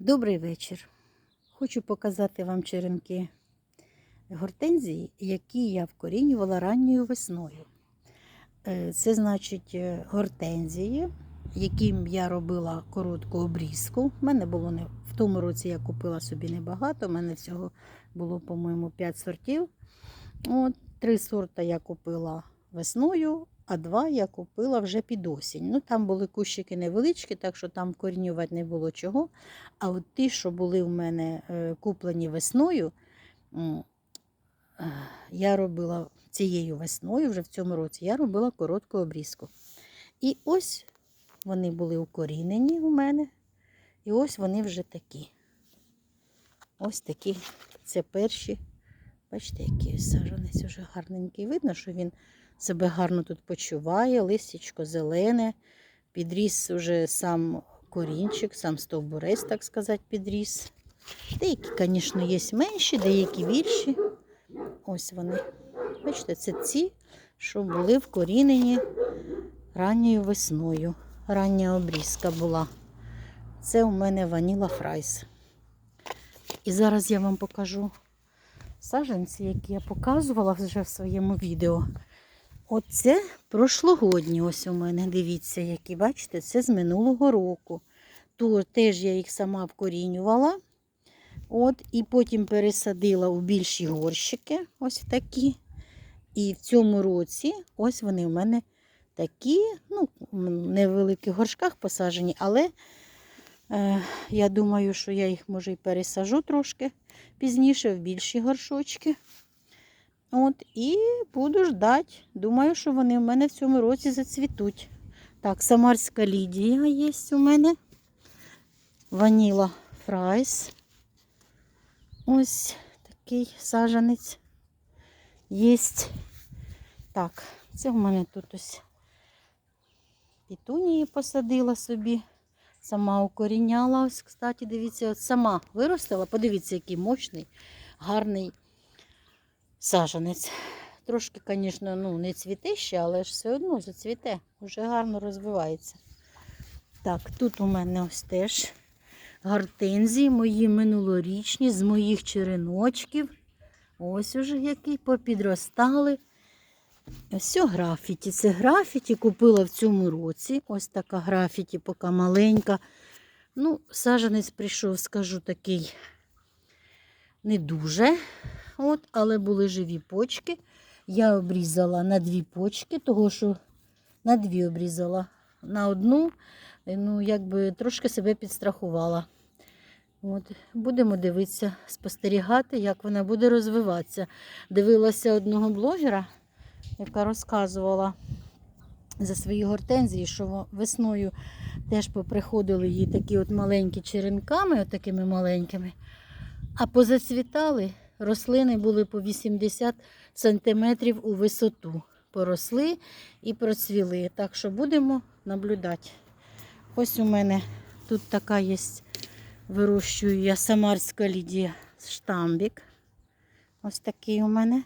Добрий вечір. Хочу показати вам черенки гортензії, які я вкорінювала ранньою весною. Е, Це значить е, гортензії, яким я робила коротку обрізку. У мене було не в тому році я купила собі небагато. У мене всього було, по-моєму, 5 сортів. От, три сорта я купила весною, а два я купила вже під осінь. Ну, там були кущики невеличкі, так що там корінювати не було чого. А от ті, що були в мене е, куплені весною, е, я робила цією весною, вже в цьому році, я робила коротку обрізку. І ось вони були укорінені у мене. І ось вони вже такі. Ось такі. Це перші. Бачите, який ось саджанець вже гарненький. Видно, що він себе гарно тут почуває, листячко зелене, підріс уже сам корінчик, сам стовбурець, так сказати, підріс. Деякі, звісно, є менші, деякі більші. Ось вони. Бачите, це ці, що були вкорінені ранньою весною. Рання обрізка була. Це у мене ваніла фрайс. І зараз я вам покажу саджанці, які я показувала вже в своєму відео. Оце прошлогодні ось у мене, дивіться, які, бачите, це з минулого року. То теж я їх сама вкорінювала. От, і потім пересадила у більші горщики, ось такі. І в цьому році ось вони в мене такі, ну, в невеликих горшках посаджені, але я думаю, що я їх може і пересажу трошки пізніше в більші горшочки. От, і буду ждати. Думаю, що вони в мене в цьому році зацвітуть. Так, самарська лідія є у мене. Ваніла фрайс. Ось такий сажанець є. Так, це в мене тут ось пітунії посадила собі. Сама укоріняла. Ось, кстати, дивіться, от сама виростила. Подивіться, який мощний, гарний сажанець. Трошки, звісно, ну, не цвіте ще, але ж все одно зацвіте, вже гарно розвивається. Так, тут у мене ось теж гортензії, мої минулорічні, з моїх череночків. Ось уже які попідростали. Ось графіті. Це графіті купила в цьому році. Ось така графіті, поки маленька. Ну, сажанець прийшов, скажу, такий не дуже. От, але були живі почки. Я обрізала на дві почки, того що на дві обрізала. На одну, ну, якби трошки себе підстрахувала. От, Будемо дивитися, спостерігати, як вона буде розвиватися. Дивилася одного блогера, яка розказувала за свої гортензії, що весною теж поприходили їй такі от маленькі черенками, от такими маленькими, а позацвітали рослини були по 80 сантиметрів у висоту. Поросли і процвіли. Так що будемо наблюдати. Ось у мене тут така є, вирощую я самарська лідія штамбік. Ось такий у мене.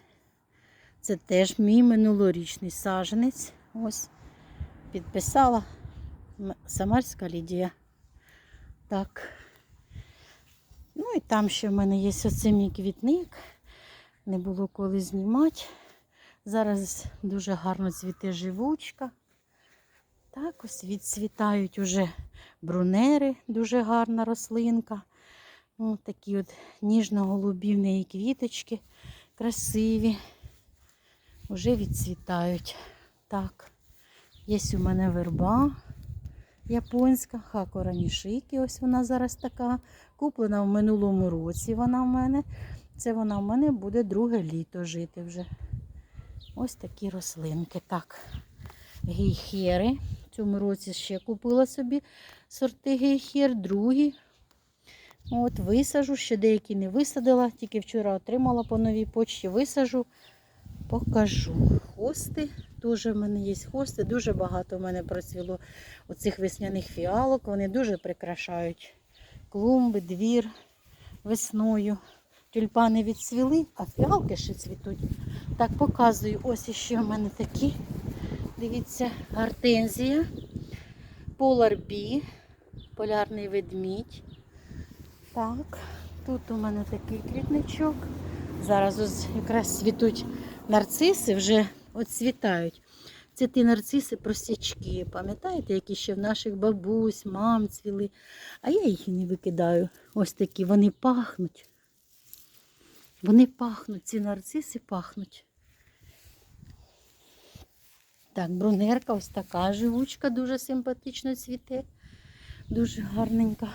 Це теж мій минулорічний саженець. Ось підписала Самарська Лідія. Так. Ну і там ще в мене є оце мій квітник. Не було коли знімати. Зараз дуже гарно цвіте живучка. Так, ось відцвітають уже брунери, дуже гарна рослинка. Ось такі от ніжно-голубі в неї квіточки красиві. Уже відцвітають. Так, є у мене верба японська, хакора нішики. Ось вона зараз така. Куплена в минулому році вона в мене. Це вона в мене буде друге літо жити вже. Ось такі рослинки. Так, гейхери. В цьому році ще купила собі сорти гейхер, другі. От, висажу, ще деякі не висадила, тільки вчора отримала по новій почті, висажу, покажу. Хости, теж в мене є хости, дуже багато в мене процвіло оцих весняних фіалок. Вони дуже прикрашають клумби, двір весною. Тюльпани відцвіли, а фіалки ще цвітуть. Так, показую. Ось іще в мене такі. Дивіться, гортензія, поларбі, полярний ведмідь. Так, тут у мене такий квітничок. Зараз ось якраз цвітуть нарциси, вже оцвітають. Це ті нарциси простячки, пам'ятаєте, які ще в наших бабусь, мам цвіли. А я їх і не викидаю. Ось такі, вони пахнуть. Вони пахнуть, ці нарциси пахнуть. Так, брунерка ось така живучка, дуже симпатично цвіте. Дуже гарненька.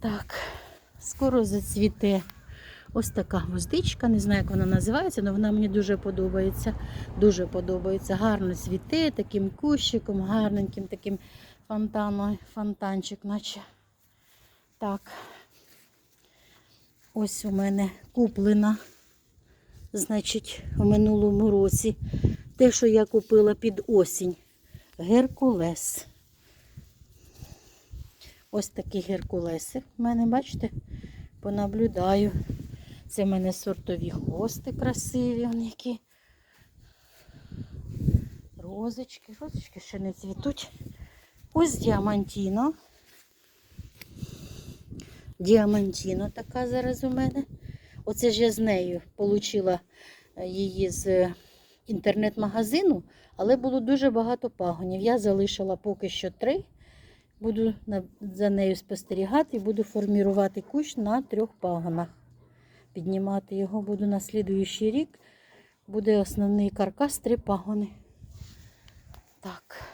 Так, скоро зацвіте ось така гвоздичка. Не знаю, як вона називається, але вона мені дуже подобається. Дуже подобається. Гарно цвіте, таким кущиком, гарненьким таким фонтаном, фонтанчик, наче. Так. Ось у мене куплена, значить, у минулому році. Те, що я купила під осінь. Геркулес. Ось такі геркулеси в мене, бачите, понаблюдаю. Це в мене сортові хости красиві, які. Розочки, розочки ще не цвітуть. Ось діамантіно. Діамантіно така зараз у мене. Оце ж я з нею отримала її з інтернет-магазину, але було дуже багато пагонів. Я залишила поки що три. Буду за нею спостерігати і буду формувати кущ на трьох пагонах. Піднімати його буду на слідуючий рік. Буде основний каркас три пагони. Так.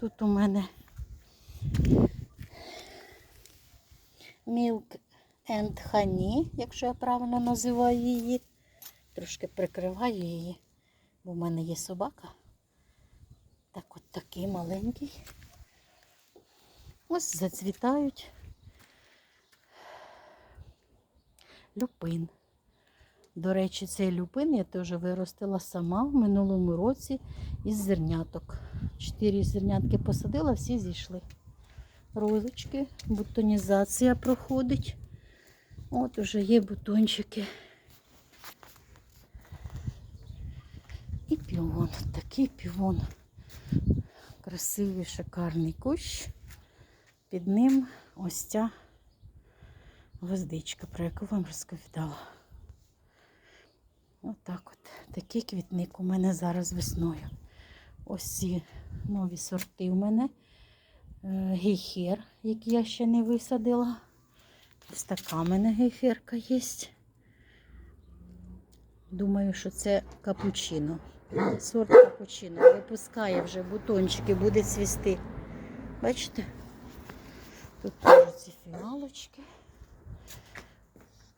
Тут у мене Milk and Honey, якщо я правильно називаю її. Трошки прикриваю її, бо в мене є собака. Так от такий маленький. Ось зацвітають. Люпин. До речі, цей люпин я теж виростила сама в минулому році із зерняток. Чотири зернятки посадила, всі зійшли. Розочки, бутонізація проходить. От уже є бутончики. І піон. Такий піон. Красивий, шикарний кущ. Під ним ось ця гвоздичка, про яку вам розповідала. Отак от. Такий квітник у мене зараз весною. Ось ці нові сорти у мене. Е, Гейхер, який я ще не висадила. Ось така в мене гейхерка є. Думаю, що це капучино. Сорт капучино. Випускає вже бутончики, буде цвісти. Бачите? Тут теж ці фіалочки.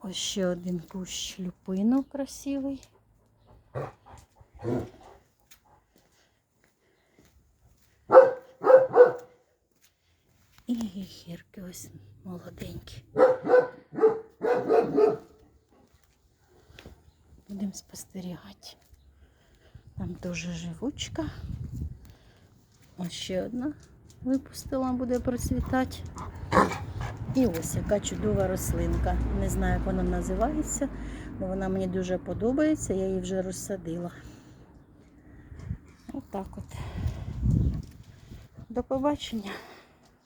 Ось ще один кущ люпину красивий. І гірки ось молоденькі. Будемо спостерігати. Там теж живучка. Ось ще одна випустила, буде процвітати. І ось яка чудова рослинка. Не знаю, як вона називається, але вона мені дуже подобається, я її вже розсадила. Отак от. До побачення.